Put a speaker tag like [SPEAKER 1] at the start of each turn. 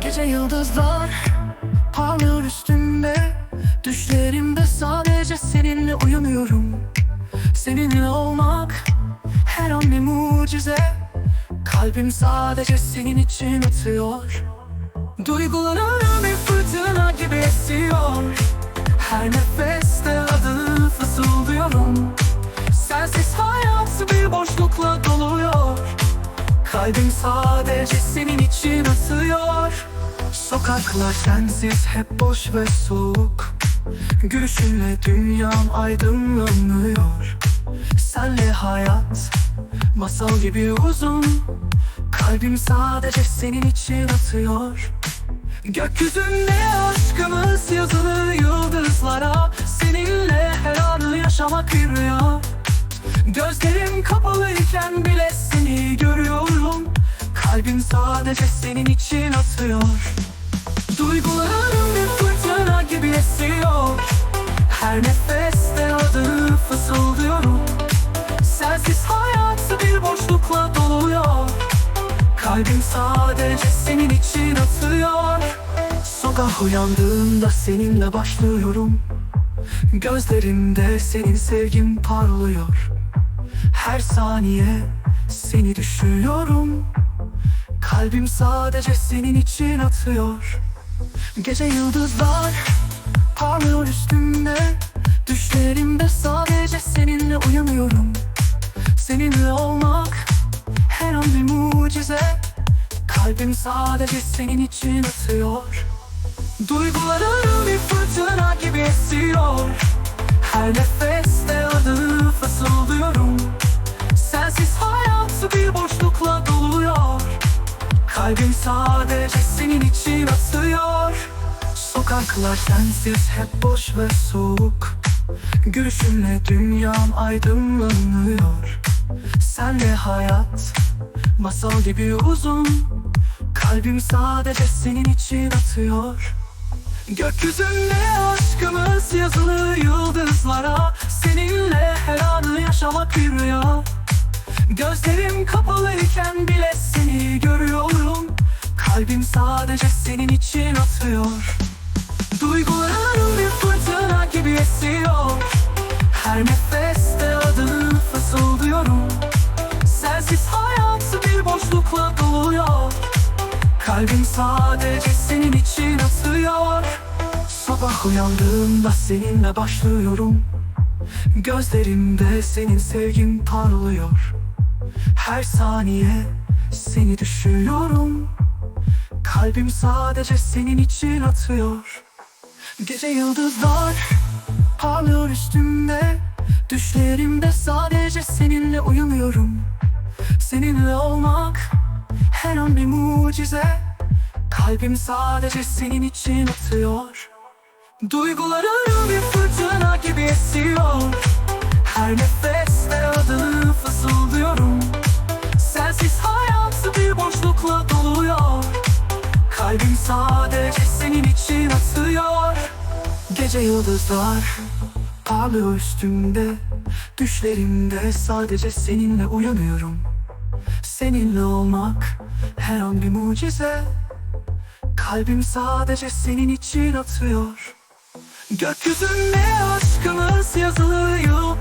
[SPEAKER 1] Gece yıldızlar parlıyor üstümde. Düşlerimde sadece seninle uyanıyorum. Seninle olmak her an bir mucize. Kalbim sadece senin için atıyor. Duygularım bir fırtına gibi esiyor. Her nefeste adını fısıldıyorum Kalbim sadece senin için atıyor Sokaklar sensiz hep boş ve soğuk. Gülüşünle dünyam aydınlanıyor. Senle hayat masal gibi uzun. Kalbim sadece senin için atıyor. Gökyüzünde aşkımız yazılı yıldızlara Seninle her anı yaşamak bir rüya Gözlerim kapalıyken bile seni görüyorum Kalbim sadece senin için atıyor. Duygularım bir fırtına gibi esiyor. Her nefeste adını fısıldıyorum. Sensiz hayat bir boşlukla doluyor. Kalbim sadece senin için atıyor. Sokak uyandığımda seninle başlıyorum. Gözlerimde senin sevgin parlıyor. Her saniye seni düşünüyorum Kalbim sadece senin için atıyor. Gece yıldızlar parlıyor üstümde. Düşlerimde sadece seninle uyanıyorum Seninle olmak her an bir mucize. Kalbim sadece senin için atıyor. Duygularım bir fırtına gibi esiyor. Her nefeste adını fısıldıyorum sadece senin için atıyor Sokaklar sensiz hep boş ve soğuk. Gülüşünle dünyam aydınlanıyor. Senle hayat masal gibi uzun. Kalbim sadece senin için atıyor. Gökyüzünde aşkımız yazılı yıldızlara. Seninle her anı yaşamak bir rüya Gözlerim kapalıyken bile seni görüyorum Kalbim sadece senin için atıyor. Duygularım bir fırtına gibi esiyor. Her nefeste adını fısıldıyorum. Sensiz hayat bir boşlukla doluyor. Kalbim sadece senin için atıyor. Sabah uyandığımda seninle başlıyorum. Gözlerimde senin sevgin parlıyor. Her saniye seni düşünüyorum Kalbim sadece senin için atıyor. Gece yıldızlar parlıyor üstümde. Düşlerimde sadece seninle uyanıyorum Seninle olmak her an bir mucize. Kalbim sadece senin için atıyor. Duygularım bir fırtına gibi esiyor. Her nefeste Gece yıldızlar parlıyor üstümde. Düşlerimde sadece seninle uyanıyorum Seninle olmak her an bir mucize. Kalbim sadece senin için atıyor. Gökyüzünde aşkımız yazılı yıl